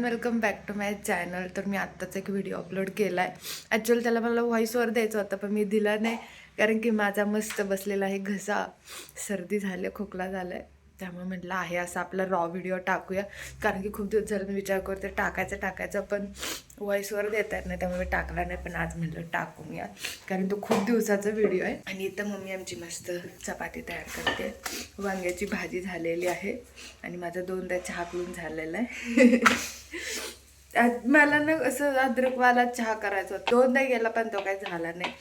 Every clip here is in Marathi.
And welcome back to my channel तर मी आत्ताच एक व्हिडिओ अपलोड केला आहे ॲक्च्युअली त्याला मला व्हॉईसवर द्यायचं होतं पण मी दिला नाही. कारण की माझा मस्त बसलेला आहे घसा. सर्दी झाली खोकला झाला आहे त्यामुळे म्हटलं आहे असं आपला रॉ व्हिडिओ टाकूया. कारण की खूप दिवस झालं मी विचार करते टाकायचं टाकायचं पण व्हॉईसवर देता येत नाही त्यामुळे मी टाकला नाही पण आज म्हटलं टाकून या कारण तो खूप दिवसाचा व्हिडिओ आहे. आणि इथं मम्मी आमची मस्त चपाती तयार करते. वांग्याची भाजी झालेली आहे. आणि माझा दोनदा चहा पिऊन झालेला आहे. आज मला ना असं अद्रकवाला चहा करायचा होता. दोनदा गेला पण तो काही झाला नाही.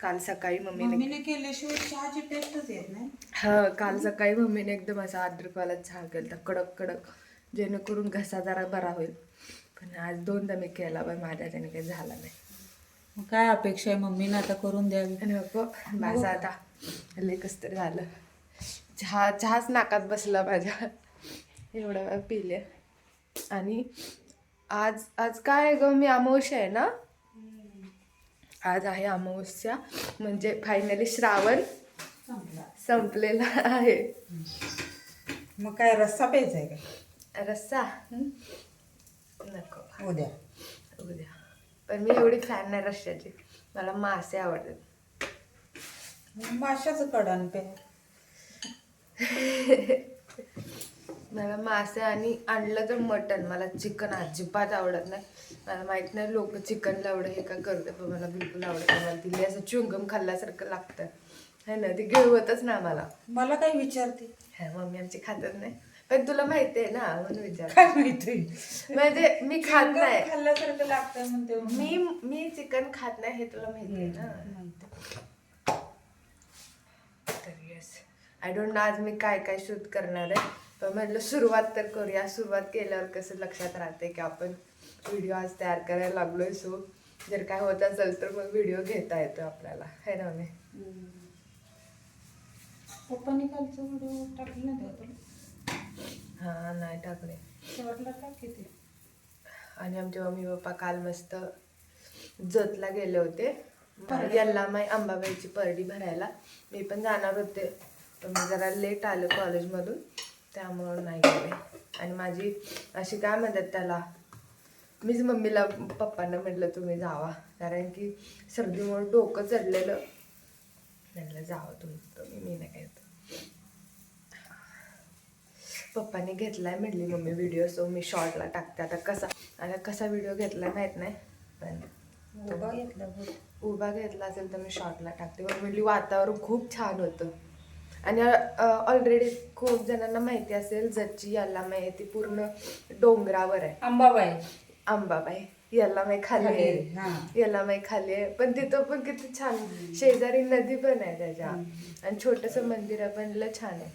काल सकाळी मम्मीने मम्मीने केल्याशिवाय चहाची टेस्टच येत नाही. हा काल सकाळी मम्मीने एकदम असा अद्रकवाला चहा केला कडक कडक जेणेकरून घसा जरा बरा होईल. पण आज दोनदा मी केला पण माझ्या त्याने काही झाला नाही. मग काय अपेक्षा आहे मम्मीने आता करून द्यावी? आणि नको माझं आता लय कस तर झालं. चहा चहाच नाकात बसला माझ्या. एवढा वेळ पिले. आणि आज आज काय ग मी अमावस्या आहे ना? आज आहे अमावस्या म्हणजे फायनली श्रावण संपला. संपलेला आहे. मग काय रस्सा प्यायचा आहे का? रस्सा? नको उद्या. उद्या. पण मी एवढी फॅन नाही रश्श्याची. मला मासे आवडतात. माशाचं कडण पे मला मासे आणि आणलं तर मटन मला चिकन अजिबात आवडत नाही. मला माहीत नाही लोक चिकनला एवढं हे का करते पण मला बिलकुल आवडत नाही. मला तिला असं चुंगम खाल्ल्यासारखं लागतं है ना? ती गिळवतच ना मला. मला काय विचारते. हा मम्मी आमची खातच नाही. पण तुला माहिती आहे ना म्हणून विचार काय माहिती? म्हणजे मी खात नाही. खाल्ल्यासारखं लागतं म्हणते मी मी चिकन खात नाही हे तुला माहिती आहे ना तर येस आय डोंट नो आज मी काय काय शूट करणार आहे. पण म्हटलं सुरुवात तर करूया. सुरुवात केल्यावर कसं लक्षात राहते की आपण व्हिडिओ आज तयार करायला लागलोय सो जर काय होत असेल तर मग व्हिडिओ घेता येतो आपल्याला. है ना मी पप्पानी कालचा व्हिडिओ टाकला नाही हां नाही टाकले. शेवटला टाक किती आणि आमचे मम्मी पप्पा काल मस्त जतला गेले होते. याला माई अंबाबाईची परडी भरायला. मी पण जाणार होते पण मी जरा लेट आलो कॉलेजमधून त्यामुळं नाही गेले. आणि माझी अशी काय म्हणतात त्याला मीच मम्मीला पप्पांना म्हटलं तुम्ही जावा. कारण की सर्दीमुळे डोकं चढलेलं. म्हटलं जावं तुम्ही. तुम्ही मी नाही येत. पप्पाने घेतलाय म्हटली मम्मी व्हिडिओ सो मी शॉर्टला टाकते. आता कसा आता कसा व्हिडिओ घेतला माहीत नाही पण उभा घेतला. उभा घेतला असेल तर मी शॉर्टला टाकते. पण म्हटली वातावरण खूप छान होतं. आणि ऑलरेडी खूप जणांना माहिती असेल जची याला ती पूर्ण डोंगरावर आहे. अंबाबाई. अंबाबाई याला माई खाली आहे याला माई खाली आहे पण तिथं पण किती छान शेजारी नदी पण आहे त्याच्या. आणि छोटंसं मंदिर पण छान आहे.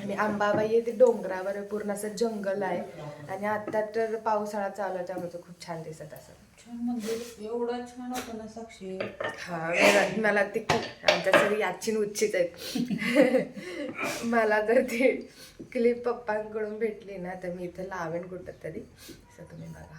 आणि अंबाबाई आहे ते डोंगरावर पूर्ण असं जंगल आहे. आणि आता तर पावसाळा चालू आहे त्यामुळे खूप छान दिसत असं. छान मंदिर एवढं छान होतं ना साक्षी. हा मला- मला ती खूप आमच्या सगळी याची उच्चित आहेत. मला तर ती क्लिप पप्पांकडून भेटली ना तर मी इथे लावेन कुठं तरी असं तुम्ही बघा.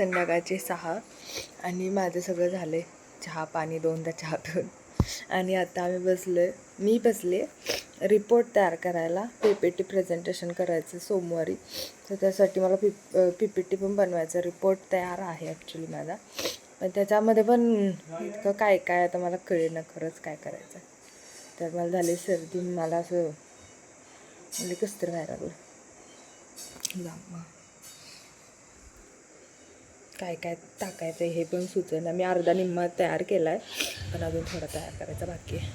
संध्याकाळचे सहा आणि माझं सगळं झालंय. चहा पाणी दोनदा चहा पिऊन आणि आता आम्ही बसलो आहे मी बसले रिपोर्ट तयार करायला पी पी टी प्रेझेंटेशन करायचं सोमवारी. तर त्यासाठी मला पी पी पी टी पण बनवायचं रिपोर्ट तयार आहे ॲक्च्युली माझा. पण त्याच्यामध्ये पण इतकं काय काय आता मला कळेना खरंच काय करायचं आहे. तर मला झाली सर्दी मला असं म्हणजे कसं तर व्हायला लागलं. काय काय टाकायचं हे पण सुचेना. मी अर्धा निम्मा तयार केला आहे पण अजून थोडा तयार करायचा बाकी आहे.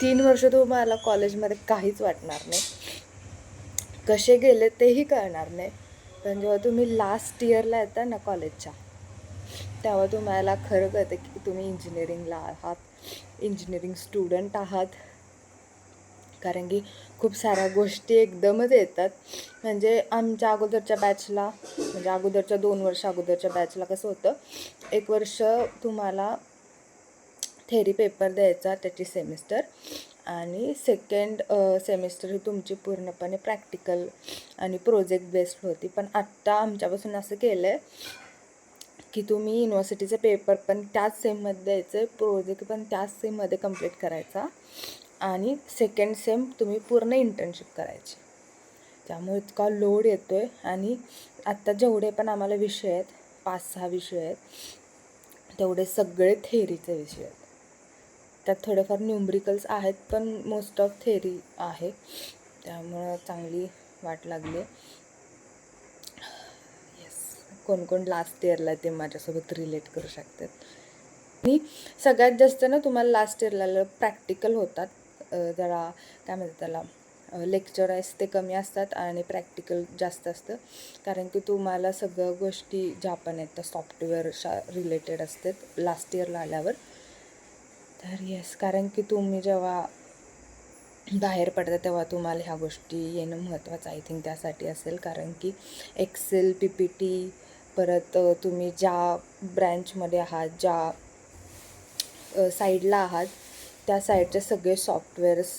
तीन वर्ष तुम्हाला कॉलेजमध्ये काहीच वाटणार नाही. कसे गेले तेही कळणार नाही. पण जेव्हा तुम्ही लास्ट इयरला येता ना कॉलेजच्या तेव्हा तुम्हाला खरं कळतं की तुम्ही इंजिनिअरिंगला आहात. इंजिनिअरिंग स्टुडंट आहात. कारण की खूप साऱ्या गोष्टी एकदमच येतात. म्हणजे आमच्या अगोदरच्या बॅचला म्हणजे अगोदरच्या दोन वर्ष अगोदरच्या बॅचला कसं होतं एक वर्ष तुम्हाला थेरी पेपर द्यायचा त्याची सेमिस्टर आणि सेकंड सेमिस्टर ही तुमची पूर्णपणे प्रॅक्टिकल आणि प्रोजेक्ट बेस्ड होती. पण आत्ता आमच्यापासून असं केलं आहे की तुम्ही युनिव्हर्सिटीचे पेपर पण त्याच सेममध्ये द्यायचे प्रोजेक्ट पण त्याच सेममध्ये कंप्लीट करायचा. आणि सेकंड सेम तुम्ही पूर्ण इंटर्नशिप करायची. त्यामुळे इतका लोड येतो आहे आणि आत्ता जेवढे पण आम्हाला विषय आहेत पाच सहा विषय आहेत तेवढे सगळे थेरीचे विषय आहेत. त्यात थोडेफार न्यूमरिकल्स आहेत पण मोस्ट ऑफ थेरी आहे. त्यामुळं चांगली वाट लागली. आहे येस कोण कोण लास्ट इयरला ते माझ्यासोबत रिलेट करू शकतात. आणि सगळ्यात जास्त ना तुम्हाला लास्ट इयरला प्रॅक्टिकल होतात. जरा काय म्हणतात त्याला लेक्चराईज ते कमी असतात आणि प्रॅक्टिकल जास्त असतं. कारण की तुम्हाला सगळ्या गोष्टी ज्या पण आहेत त्या सॉफ्टवेअरशा रिलेटेड असतात लास्ट इयरला आल्यावर. तर येस कारण की तुम्ही जेव्हा बाहेर पडता तेव्हा तुम्हाला ह्या गोष्टी येणं महत्त्वाचं आय थिंक त्यासाठी असेल. कारण की एक्सेल पी पी टी परत तुम्ही ज्या ब्रँचमध्ये आहात ज्या साईडला आहात त्या साईडचे सगळे सॉफ्टवेअर्स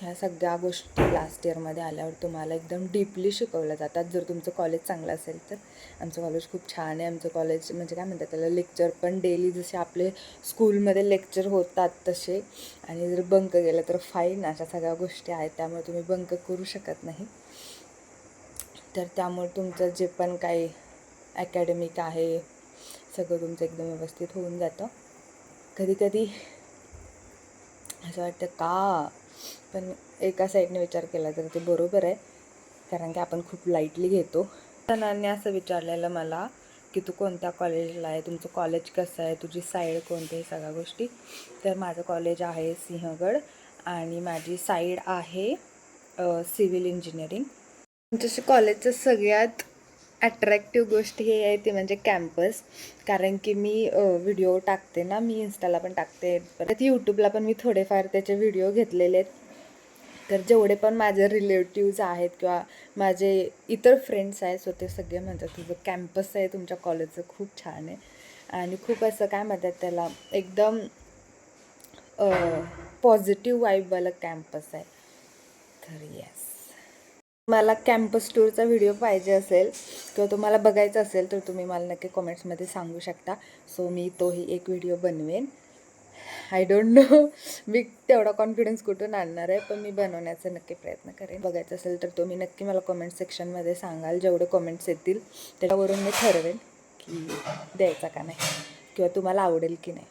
ह्या सगळ्या गोष्टी लास्ट इयरमध्ये आल्यावर तुम्हाला एकदम डीपली शिकवल्या जातात. जर तुमचं कॉलेज चांगलं असेल तर. आमचं कॉलेज खूप छान आहे. आमचं कॉलेज म्हणजे काय म्हणतात त्याला लेक्चर पण डेली जसे आपले स्कूलमध्ये लेक्चर होतात तसे. आणि जर बंक गेलं तर फाईन अशा सगळ्या गोष्टी आहेत. त्यामुळे तुम्ही बंक करू शकत नाही. तर त्यामुळे तुमचं जे पण काही अकॅडमिक आहे सगळं तुमचं एकदम व्यवस्थित होऊन जातं. कधी कधी असं वाटतं का? पण एका साईडने विचार केला तर ते बरोबर आहे कारण की आपण खूप लाईटली घेतो. सणांनी असं विचारलेलं मला की तू कोणत्या कॉलेजला आहे? तुमचं कॉलेज कसं आहे? तुझी साईड कोणती आहे? सगळ्या गोष्टी. तर माझं कॉलेज आहे सिंहगड आणि माझी साईड आहे सिव्हिल इंजिनिअरिंग तुमच्याशी कॉलेजचं सगळ्यात ॲट्रॅक्टिव्ह गोष्ट हे आहे ती म्हणजे कॅम्पस. कारण की मी व्हिडिओ टाकते ना मी इन्स्टाला पण टाकते. परत यूट्यूबला पण मी थोडेफार त्याचे व्हिडिओ घेतलेले आहेत. तर जेवढे पण माझे रिलेटिव्ज आहेत किंवा माझे इतर फ्रेंड्स आहेत सो ते सगळे म्हणतात तुझं कॅम्पस आहे तुमच्या कॉलेजचं खूप छान आहे. आणि खूप असं काय म्हणतात त्याला एकदम पॉझिटिव्ह वाईबवालं कॅम्पस आहे. तर येस मला कॅम्पस टूरचा व्हिडिओ पाहिजे असेल किंवा तुम्हाला बघायचा असेल तर तुम्ही मला नक्की कमेंट्समध्ये सांगू शकता. सो मी तोही एक व्हिडिओ बनवेन. आय डोंट नो मी तेवढा कॉन्फिडन्स कुठून आणणार आहे पण मी बनवण्याचा नक्की प्रयत्न करेन. बघायचं असेल तर तुम्ही नक्की मला कॉमेंट सेक्शनमध्ये सांगाल. जेवढे कॉमेंट्स येतील त्याच्यावरून मी ठरवेन की द्यायचा का नाही किंवा तुम्हाला आवडेल की नाही.